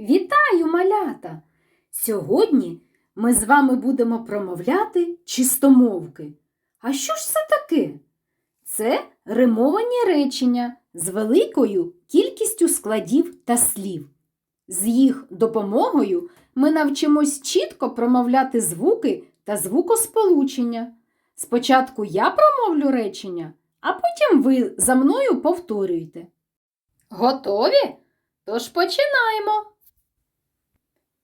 Вітаю, малята! Сьогодні ми з вами будемо промовляти чистомовки. А що ж це таке? Це римовані речення з великою кількістю складів та слів. З їх допомогою ми навчимось чітко промовляти звуки та звукосполучення. Спочатку я промовлю речення, а потім ви за мною повторюйте. Готові? Тож починаємо.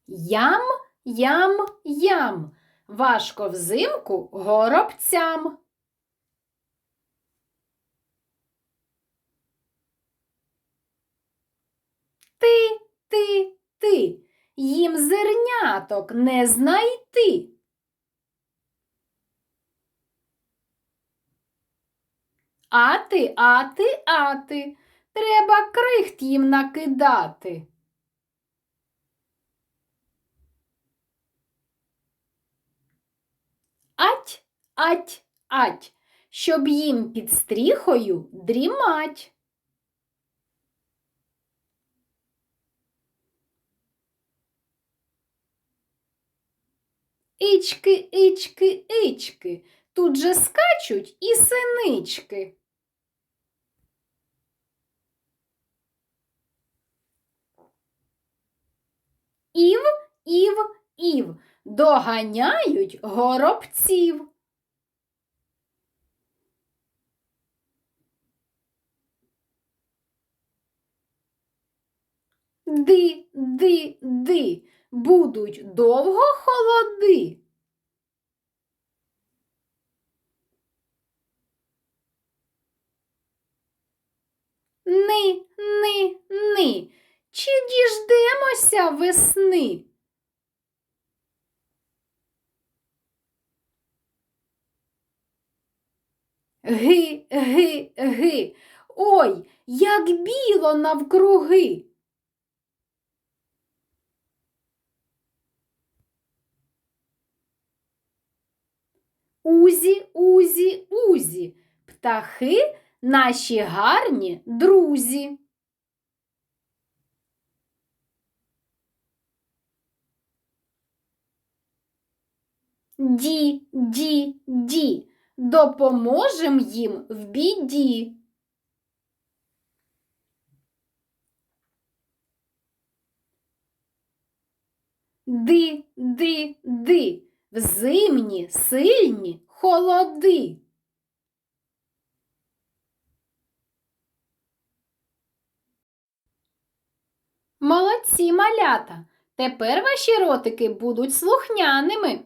Ям, ям, ям. Важко взимку горобцям. Ти, ти, ти, їм зерняток не знайти. Ати, ати, ати, треба крихт їм накидати. Ать, ать, щоб їм під стріхою дрімать. Ічки, ічки, ічки, тут же скачуть і синички. Ів, ів, ів, доганяють горобців. Ди, ди, ди, будуть довго холоди. Ни, ни, ни, чи діждемося весни? Ги, ги, ги. Ой, як біло навкруги. Узі, узі, узі, птахи наші гарні друзі. Ді, ді, ді, допоможем їм в біді. Ди, ди, ди, в зимні сильні холоди. Молодці малята! Тепер ваші ротики будуть слухняними.